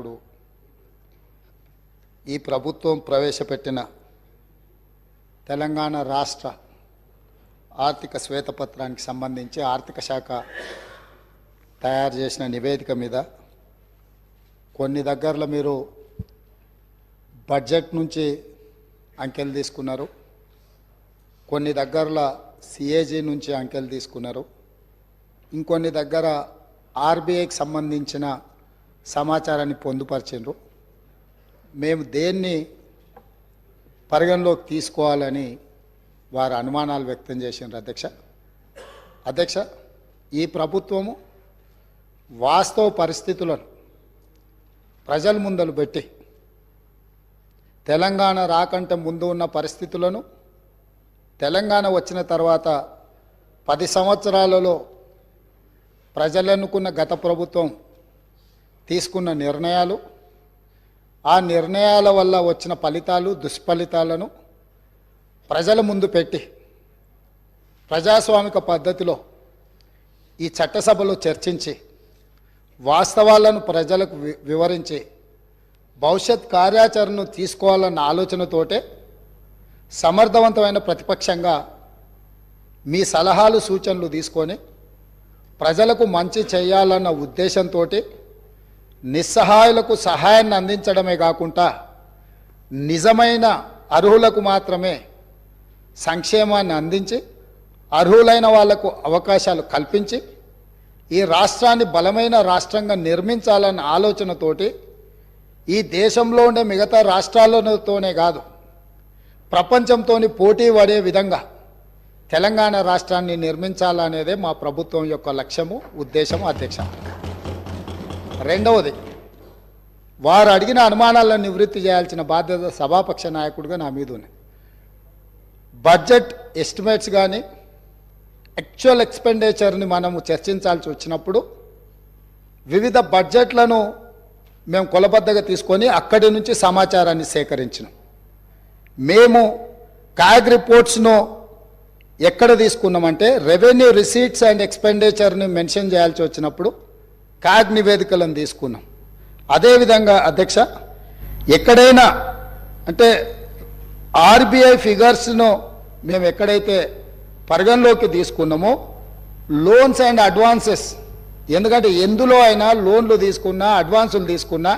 నాయకుడు ఈ ప్రభుత్వం ప్రవేశపెట్టిన తెలంగాణ రాష్ట్ర ఆర్థిక శ్వేతపత్రానికి సంబంధించి ఆర్థిక శాఖ తయారు చేసిన నివేదిక మీద కొన్ని దగ్గరలో మీరు బడ్జెట్ నుంచి అంకెలు తీసుకున్నారు. కొన్ని దగ్గరలో సిఏజీ నుంచి అంకెలు తీసుకున్నారు. ఇంకొన్ని దగ్గర ఆర్బీఐకి సంబంధించిన సమాచారాన్ని పొందుపరిచిండ్రు. మేము దేన్ని పరిగణలోకి తీసుకోవాలని వారు అనుమానాలు వ్యక్తం చేసిండ్రు అధ్యక్ష. అధ్యక్ష ఈ ప్రభుత్వము వాస్తవ పరిస్థితులను ప్రజల ముందలు పెట్టి తెలంగాణ రాకంటే ముందు ఉన్న పరిస్థితులను తెలంగాణ వచ్చిన తర్వాత పది సంవత్సరాలలో ప్రజలనుకున్న గత ప్రభుత్వం తీసుకున్న నిర్ణయాలు ఆ నిర్ణయాల వల్ల వచ్చిన ఫలితాలు దుష్ఫలితాలను ప్రజల ముందు పెట్టి ప్రజాస్వామిక పద్ధతిలో ఈ చట్టసభలో చర్చించి వాస్తవాలను ప్రజలకు వి- వివరించి భవిష్యత్ కార్యాచరణను తీసుకోవాలన్న ఆలోచనతోటే సమర్థవంతమైన ప్రతిపక్షంగా మీ సలహాలు సూచనలు తీసుకొని ప్రజలకు మంచి చేయాలన్న ఉద్దేశంతో నిస్సహాయులకు సహాయాన్ని అందించడమే కాకుండా నిజమైన అర్హులకు మాత్రమే సంక్షేమాన్ని అందించి అర్హులైన వాళ్ళకు అవకాశాలు కల్పించి ఈ రాష్ట్రాన్ని బలమైన రాష్ట్రంగా నిర్మించాలన్న ఆలోచనతోటి ఈ దేశంలో ఉండే మిగతా రాష్ట్రాలతోనే కాదు ప్రపంచంతో పోటీ పడే విధంగా తెలంగాణ రాష్ట్రాన్ని నిర్మించాలనేదే మా ప్రభుత్వం యొక్క లక్ష్యము ఉద్దేశము అధ్యక్ష. రెండవది వారు అడిగిన అనుమానాలను నివృత్తి చేయాల్సిన బాధ్యత సభాపక్ష నాయకుడిగా నా మీద ఉంది బడ్జెట్ ఎస్టిమేట్స్ కానీ యాక్చువల్ ఎక్స్పెండిచర్ని మనము చర్చించాల్సి వచ్చినప్పుడు వివిధ బడ్జెట్లను మేము కొలబద్దగా తీసుకొని అక్కడి నుంచి సమాచారాన్ని సేకరించినాం. మేము కాగ్ రిపోర్ట్స్ను ఎక్కడ తీసుకున్నామంటే రెవెన్యూ రిసీట్స్ అండ్ ఎక్స్పెండిచర్ని మెన్షన్ చేయాల్సి వచ్చినప్పుడు కాగ్ నివేదికలను తీసుకున్నాం. అదేవిధంగా అధ్యక్ష ఎక్కడైనా అంటే ఆర్బీఐ ఫిగర్స్ను మేము ఎక్కడైతే పరిగణలోకి తీసుకున్నామో లోన్స్ అండ్ అడ్వాన్సెస్ ఎందుకంటే ఎందులో అయినా లోన్లు తీసుకున్నా అడ్వాన్సులు తీసుకున్నా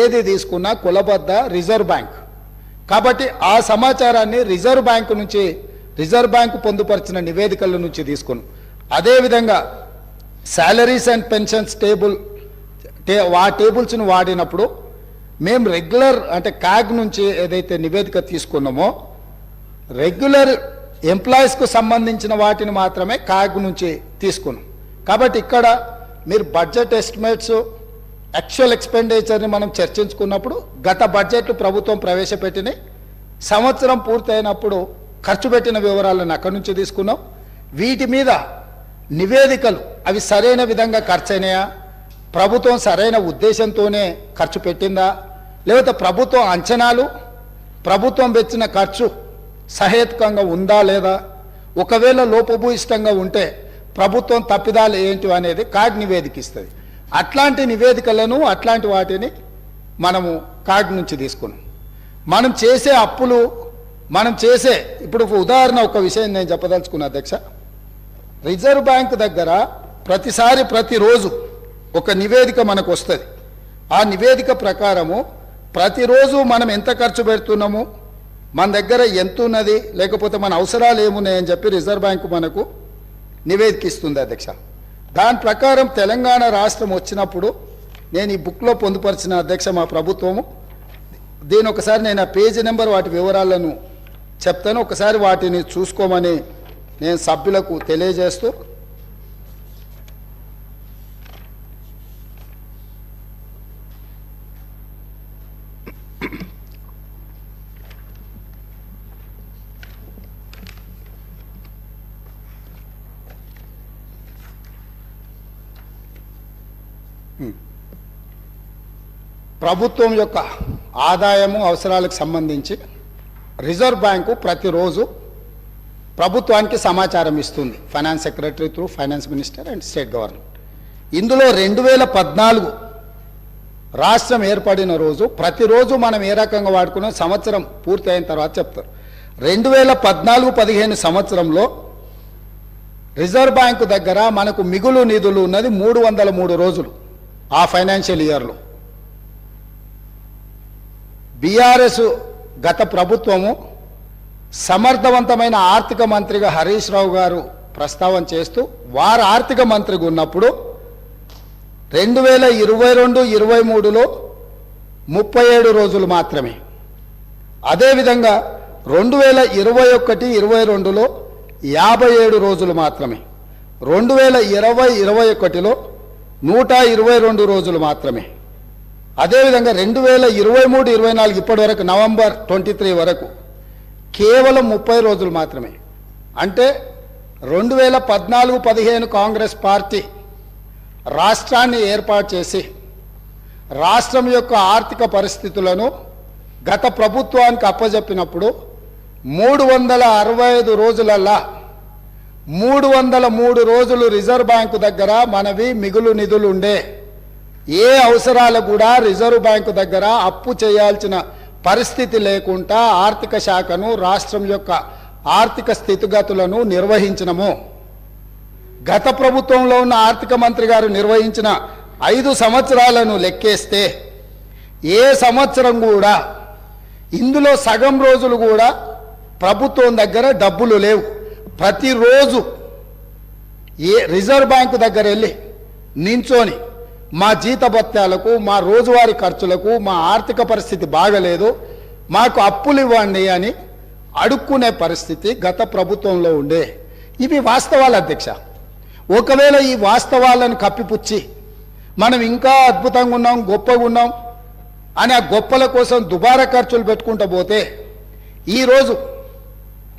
ఏది తీసుకున్నా కులబద్ద రిజర్వ్ బ్యాంక్. కాబట్టి ఆ సమాచారాన్ని రిజర్వ్ బ్యాంకు నుంచి రిజర్వ్ బ్యాంకు పొందుపరిచిన నివేదికల నుంచి తీసుకున్నాం. అదేవిధంగా శాలరీస్ అండ్ పెన్షన్స్ టేబుల్ టే ఆ టేబుల్స్ను వాడినప్పుడు మేము రెగ్యులర్ అంటే కాగ్ నుంచి ఏదైతే నివేదిక తీసుకున్నామో రెగ్యులర్ ఎంప్లాయీస్కు సంబంధించిన వాటిని మాత్రమే కాగ్ నుంచి తీసుకున్నాం. కాబట్టి ఇక్కడ మీరు బడ్జెట్ ఎస్టిమేట్స్ యాక్చువల్ ఎక్స్పెండిచర్ని మనం చర్చించుకున్నప్పుడు గత బడ్జెట్లు ప్రభుత్వం ప్రవేశపెట్టినాయి సంవత్సరం పూర్తయినప్పుడు ఖర్చు పెట్టిన వివరాలను అక్కడి నుంచి తీసుకున్నాం. వీటి మీద నివేదికలు అవి సరైన విధంగా ఖర్చు ప్రభుత్వం సరైన ఉద్దేశంతోనే ఖర్చు పెట్టిందా? లేకపోతే ప్రభుత్వం అంచనాలు ప్రభుత్వం పెట్టిన ఖర్చు సహేతుకంగా ఉందా లేదా? ఒకవేళ లోపభూయిష్టంగా ఉంటే ప్రభుత్వం తప్పిదాలు ఏంటి అనేది కాగ్ నివేదిక ఇస్తుంది అట్లాంటి నివేదికలను అట్లాంటి వాటిని మనము కాగ్ నుంచి తీసుకున్నాం. మనం చేసే అప్పులు మనం చేసే ఇప్పుడు ఉదాహరణ ఒక విషయం నేను చెప్పదలుచుకున్నా అధ్యక్ష. రిజర్వ్ బ్యాంక్ దగ్గర ప్రతిసారి ప్రతిరోజు ఒక నివేదిక మనకు వస్తుంది. ఆ నివేదిక ప్రకారము ప్రతిరోజు మనం ఎంత ఖర్చు పెడుతున్నాము మన దగ్గర ఎంత ఉన్నది లేకపోతే మన అవసరాలు ఏమున్నాయని చెప్పి రిజర్వ్ బ్యాంకు మనకు నివేదిక ఇస్తుంది అధ్యక్ష. దాని ప్రకారం తెలంగాణ రాష్ట్రం వచ్చినప్పుడు నేను ఈ బుక్లో పొందుపరిచిన అధ్యక్ష మా ప్రభుత్వము. దీని ఒకసారి నేను ఆ పేజీ నెంబర్ వాటి వివరాలను చెప్తాను. ఒకసారి వాటిని చూసుకోమని నేను సభ్యులకు తెలియజేస్తూ ప్రభుత్వం యొక్క ఆదాయము అవసరాలకు సంబంధించి రిజర్వ్ బ్యాంకు ప్రతిరోజు ప్రభుత్వానికి సమాచారం ఇస్తుంది. Finance secretary through finance minister and state government ఇందులో రెండు వేల పద్నాలుగు రాష్ట్రం ఏర్పడిన రోజు ప్రతిరోజు మనం ఏ రకంగా వాడుకున్నాం? సంవత్సరం పూర్తి అయిన తర్వాత చెప్తారు. రెండు వేల పద్నాలుగు పదిహేను సంవత్సరంలో రిజర్వ్ బ్యాంకు దగ్గర మనకు మిగులు నిధులు ఉన్నది మూడు వందల మూడు రోజులు ఆ ఫైనాన్షియల్ ఇయర్లో. బీఆర్ఎస్ గత ప్రభుత్వము సమర్థవంతమైన ఆర్థిక మంత్రిగా హరీష్ రావు గారు ప్రస్తావన చేస్తూ వారు ఆర్థిక మంత్రిగా ఉన్నప్పుడు రెండు వేల ఇరవై రెండు ఇరవై మూడులో ముప్పై ఏడు రోజులు మాత్రమే. అదేవిధంగా రెండు వేల ఇరవై ఒకటి ఇరవై రెండులో యాభై ఏడు రోజులు మాత్రమే. రెండు వేల ఇరవై ఇరవై ఒకటిలో నూట ఇరవై రెండు రోజులు మాత్రమే. అదేవిధంగా రెండు వేల ఇరవై మూడు ఇరవై నాలుగు ఇప్పటి వరకు నవంబర్ ట్వంటీ త్రీ వరకు కేవలం ముప్పై రోజులు మాత్రమే. అంటే రెండు వేల పద్నాలుగు పదిహేను కాంగ్రెస్ పార్టీ రాష్ట్రాన్ని ఏర్పాటు చేసి రాష్ట్రం యొక్క ఆర్థిక పరిస్థితులను గత ప్రభుత్వానికి అప్పజెప్పినప్పుడు మూడు వందల అరవై ఐదు రోజులల్లా మూడు వందల మూడు రోజులు రిజర్వ్ బ్యాంకు దగ్గర మనవి మిగులు నిధులు ఉండే ఏ అవసరాలు కూడా రిజర్వ్ బ్యాంకు దగ్గర అప్పు చేయాల్సిన పరిస్థితి లేకుండా ఆర్థిక శాఖను రాష్ట్రం యొక్క ఆర్థిక స్థితిగతులను నిర్వహించినము. గత ప్రభుత్వంలో ఉన్న ఆర్థిక మంత్రి గారు నిర్వహించిన ఐదు సంవత్సరాలను లెక్కేస్తే ఏ సంవత్సరం కూడా ఇందులో సగం రోజులు కూడా ప్రభుత్వం దగ్గర డబ్బులు లేవు. ప్రతిరోజు ఏ రిజర్వ్ బ్యాంకు దగ్గర వెళ్ళి నించొని మా జీతభత్యాలకు మా రోజువారీ ఖర్చులకు మా ఆర్థిక పరిస్థితి బాగలేదు మాకు అప్పులు ఇవ్వండి అని అడుక్కునే పరిస్థితి గత ప్రభుత్వంలో ఉండే. ఇవి వాస్తవాలు అధ్యక్ష. ఒకవేళ ఈ వాస్తవాలను కప్పిపుచ్చి మనం ఇంకా అద్భుతంగా ఉన్నాం గొప్పగా ఉన్నాం అని ఆ గొప్పల కోసం దుబారా ఖర్చులు పెట్టుకుంటూ పోతే ఈరోజు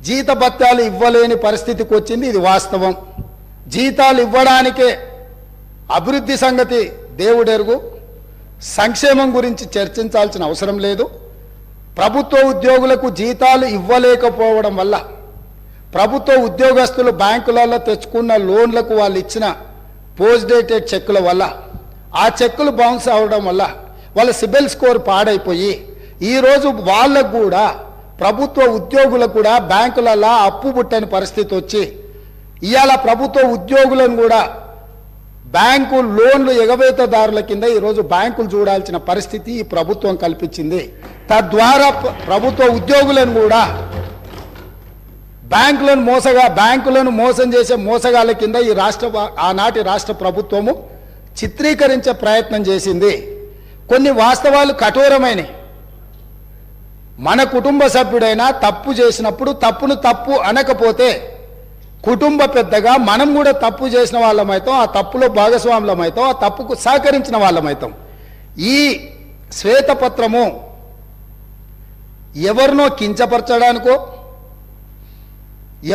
జీతభత్యాలు ఇవ్వలేని పరిస్థితికి వచ్చింది ఇది వాస్తవం. జీతాలు ఇవ్వడానికే అభివృద్ధి సంగతి దేవుడెరుగు. సంక్షేమం గురించి చర్చించాల్సిన అవసరం లేదు. ప్రభుత్వ ఉద్యోగులకు జీతాలు ఇవ్వలేకపోవడం వల్ల ప్రభుత్వ ఉద్యోగస్తులు బ్యాంకులలో తెచ్చుకున్న లోన్లకు వాళ్ళు ఇచ్చిన పోస్ట్ డేటెడ్ చెక్కుల వల్ల ఆ చెక్కులు బౌన్స్ అవడం వల్ల వాళ్ళ సిబిల్ స్కోర్ పాడైపోయి ఈరోజు వాళ్ళకు కూడా ప్రభుత్వ ఉద్యోగులకు కూడా బ్యాంకులలో అప్పు పుట్టని పరిస్థితి వచ్చి ఇవాళ ప్రభుత్వ ఉద్యోగులను కూడా బ్యాంకు లోన్లు ఎగవేతదారుల కింద ఈరోజు బ్యాంకులు చూడాల్సిన పరిస్థితి ఈ ప్రభుత్వం కల్పించింది. తద్వారా ప్రభుత్వ ఉద్యోగులను కూడా బ్యాంకులను మోసగా బ్యాంకులను మోసం చేసే మోసగాళ్ళ కింద ఈ రాష్ట్ర ఆనాటి రాష్ట్ర ప్రభుత్వము చిత్రీకరించే ప్రయత్నం చేసింది. కొన్ని వాస్తవాలు కఠోరమైనవి. మన కుటుంబ సభ్యుడైనా తప్పు చేసినప్పుడు తప్పును తప్పు అనకపోతే కుటుంబ పెద్దగా మనం కూడా తప్పు చేసిన వాళ్ళమైతాం ఆ తప్పులో భాగస్వాములమైతాం ఆ తప్పుకు సహకరించిన వాళ్ళమైతాం. ఈ శ్వేతపత్రము ఎవరినో కించపరచడానికో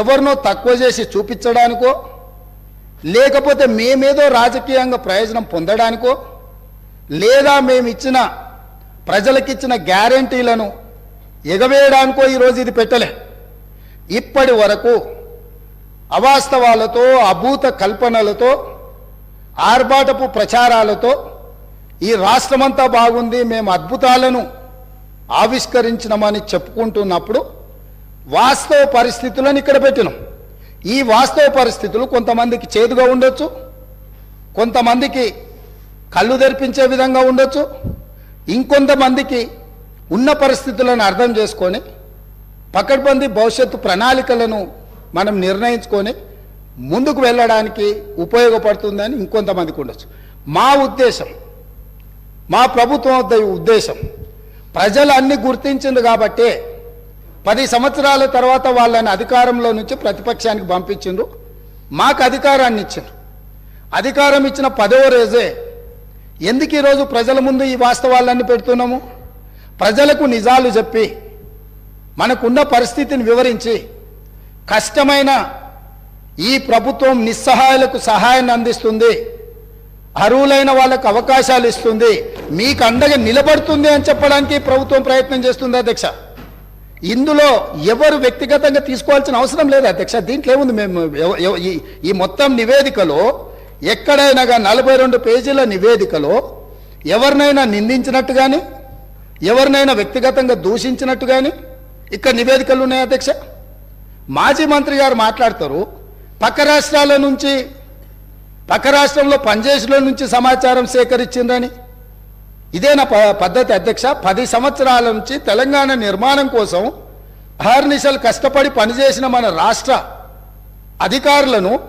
ఎవరినో తక్కువ చేసి చూపించడానికో లేకపోతే మేమేదో రాజకీయంగా ప్రయోజనం పొందడానికో లేదా మేమిచ్చిన ప్రజలకిచ్చిన గ్యారంటీలను ఎగవేయడానికో ఈరోజు ఇది పెట్టలే. ఇప్పటి వరకు అవాస్తవాలతో అభూత కల్పనలతో ఆర్భాటపు ప్రచారాలతో ఈ రాష్ట్రమంతా బాగుంది మేము అద్భుతాలను ఆవిష్కరించినామని చెప్పుకుంటున్నప్పుడు వాస్తవ పరిస్థితులను ఇక్కడ పెట్టినాం. ఈ వాస్తవ పరిస్థితులు కొంతమందికి చేదుగా ఉండొచ్చు కొంతమందికి కళ్ళు తెరిపించే విధంగా ఉండొచ్చు ఇంకొంతమందికి ఉన్న పరిస్థితులను అర్థం చేసుకొని పకడ్బందీ భవిష్యత్తు ప్రణాళికలను మనం నిర్ణయించుకొని ముందుకు వెళ్ళడానికి ఉపయోగపడుతుందని ఇంకొంతమందికి ఉండొచ్చు. మా ఉద్దేశం మా ప్రభుత్వం ఉద్దేశం ప్రజలు అన్ని గుర్తించింది కాబట్టి పది సంవత్సరాల తర్వాత వాళ్ళని అధికారంలో నుంచి ప్రతిపక్షానికి పంపించిండ్రు. మాకు అధికారాన్ని ఇచ్చిండ్రు. అధికారం ఇచ్చిన పదవ రోజే ఎందుకు ఈరోజు ప్రజల ముందు ఈ వాస్తవాలన్నీ పెడుతున్నాము? ప్రజలకు నిజాలు చెప్పి మనకున్న పరిస్థితిని వివరించి కష్టమైన ఈ ప్రభుత్వం నిస్సహాయాలకు సహాయాన్ని అందిస్తుంది. అర్హులైన వాళ్ళకు అవకాశాలు ఇస్తుంది. మీకు అండగా నిలబడుతుంది అని చెప్పడానికి ప్రభుత్వం ప్రయత్నం చేస్తుంది అధ్యక్ష. ఇందులో ఎవరు వ్యక్తిగతంగా తీసుకోవాల్సిన అవసరం లేదు అధ్యక్ష. దీంట్లో ఏముంది మేము? ఈ- ఈ మొత్తం నివేదికలో ఎక్కడైనా నలభై రెండు పేజీల నివేదికలో ఎవరినైనా నిందించినట్టు కానీ ఎవరినైనా వ్యక్తిగతంగా దూషించినట్టు కానీ ఇక్కడ నివేదికలు ఉన్నాయి అధ్యక్ష? మాజీ మంత్రి గారు మాట్లాడతారు. పక్క రాష్ట్రాల నుంచి పక్క రాష్ట్రంలో పనిచేసిన నుంచి సమాచారం సేకరించిందని ఇదేనా ప- పద్ధతి అధ్యక్ష? పది సంవత్సరాల నుంచి తెలంగాణ నిర్మాణం కోసం అహర్నిశలు కష్టపడి పనిచేసిన మన రాష్ట్ర అధికారులను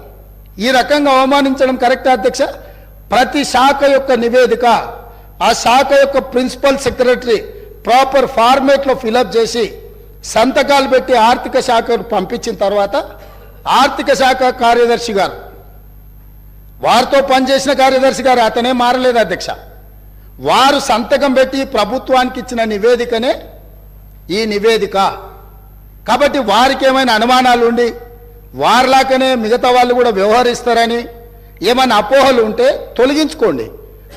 ఈ రకంగా అవమానించడం కరెక్ట్ అధ్యక్ష? ప్రతి శాఖ యొక్క నివేదిక ఆ శాఖ యొక్క ప్రిన్సిపల్ సెక్రటరీ ప్రాపర్ ఫార్మేట్లో ఫిలప్ చేసి సంతకాలు పెట్టి ఆర్థిక శాఖకు పంపించిన తర్వాత ఆర్థిక శాఖ కార్యదర్శి గారు వారితో పనిచేసిన కార్యదర్శి గారు అతనే మారలేదు అధ్యక్ష. వారు సంతకం పెట్టి ప్రభుత్వానికి ఇచ్చిన నివేదికనే ఈ నివేదిక. కాబట్టి వారికి ఏమైనా అనుమానాలు ఉండి వారిలాగానే మిగతా వాళ్ళు కూడా వ్యవహరిస్తారని ఏమైనా అపోహలు ఉంటే తొలగించుకోండి.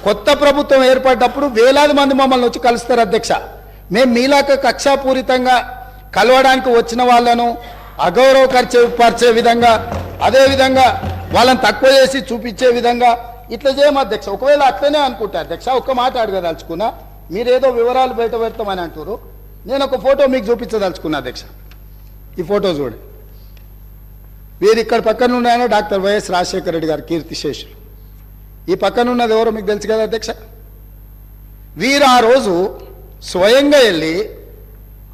కొత్త ప్రభుత్వం ఏర్పడ్డప్పుడు వేలాది మంది మమ్మల్ని వచ్చి కలుస్తారు అధ్యక్ష. మేము మీలాక కక్షాపూరితంగా కలవడానికి వచ్చిన వాళ్ళను అగౌరవపరిచే పరిచే విధంగా అదేవిధంగా వాళ్ళని తక్కువ చేసి చూపించే విధంగా ఇట్లా చేయము అధ్యక్ష? ఒకవేళ అట్లనే అనుకుంటా అధ్యక్ష ఒక్క మాట అడగదలుచుకున్నా మీరేదో వివరాలు బయట పెడతామని అంటారు నేను ఒక ఫోటో మీకు చూపించదలుచుకున్నా అధ్యక్ష. ఈ ఫోటో చూడండి వీరు ఇక్కడ పక్కన ఉన్నాయన డాక్టర్ వైఎస్ రాజశేఖర రెడ్డి గారు కీర్తిశేషులు ఈ పక్కన ఉన్నది ఎవరో మీకు తెలుసు కదా అధ్యక్ష? వీరు ఆ రోజు స్వయంగా వెళ్ళి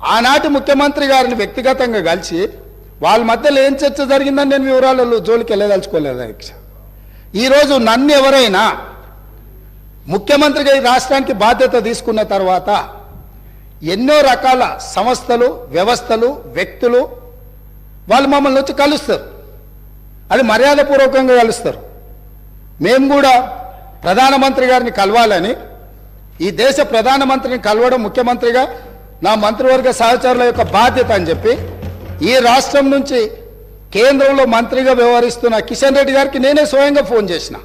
ఆనాటి ముఖ్యమంత్రి గారిని వ్యక్తిగతంగా కలిసి వాళ్ళ మధ్యలో ఏం చర్చ జరిగిందని నేను వివరాలలో జోలికి వెళ్ళదలుచుకోలేదు అధ్యక్ష. ఈరోజు నన్ను ఎవరైనా ముఖ్యమంత్రిగా ఈ రాష్ట్రానికి బాధ్యత తీసుకున్న తర్వాత ఎన్నో రకాల సంస్థలు వ్యవస్థలు వ్యక్తులు వాళ్ళు మమ్మల్ని వచ్చి కలుస్తారు. అది మర్యాదపూర్వకంగా కలుస్తారు. మేము కూడా ప్రధానమంత్రి గారిని కలవాలని ఈ దేశ ప్రధానమంత్రిని కలవడం ముఖ్యమంత్రిగా నా మంత్రివర్గ సహచరుల యొక్క బాధ్యత అని చెప్పి ఈ రాష్ట్రం నుంచి కేంద్రంలో మంత్రిగా వ్యవహరిస్తున్న కిషన్ రెడ్డి గారికి నేనే స్వయంగా ఫోన్ చేసిన.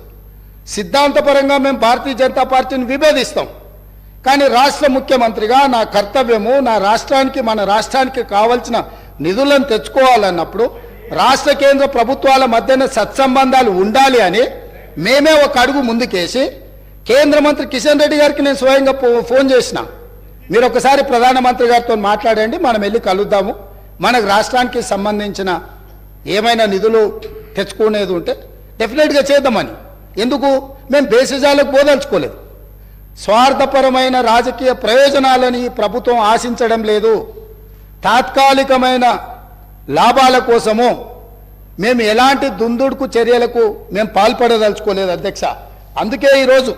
సిద్ధాంతపరంగా మేము భారతీయ జనతా పార్టీని విభేదిస్తాం. కానీ రాష్ట్ర ముఖ్యమంత్రిగా నా కర్తవ్యము నా రాష్ట్రానికి మన రాష్ట్రానికి కావలసిన నిధులను తెచ్చుకోవాలన్నప్పుడు రాష్ట్ర కేంద్ర ప్రభుత్వాల మధ్యన సత్సంబంధాలు ఉండాలి అని మేమే ఒక అడుగు ముందుకేసి కేంద్ర మంత్రి కిషన్ రెడ్డి గారికి నేను స్వయంగా ఫో- ఫోన్ చేసినా. మీరు ఒకసారి ప్రధానమంత్రి గారితో మాట్లాడండి మనం వెళ్ళి కలుద్దాము. మనకు రాష్ట్రానికి సంబంధించిన ఏమైనా నిధులు తెచ్చుకునేది ఉంటే డెఫినెట్గా చేద్దామని. ఎందుకు? మేము బేసిజాలకు పోదలుచుకోలేదు. స్వార్థపరమైన రాజకీయ ప్రయోజనాలని ప్రభుత్వం ఆశించడం లేదు. తాత్కాలికమైన లాభాల కోసము మేము ఎలాంటి దుందుడుకు చర్యలకు మేము పాల్పడదలుచుకోలేదు అధ్యక్ష. అందుకే ఈరోజు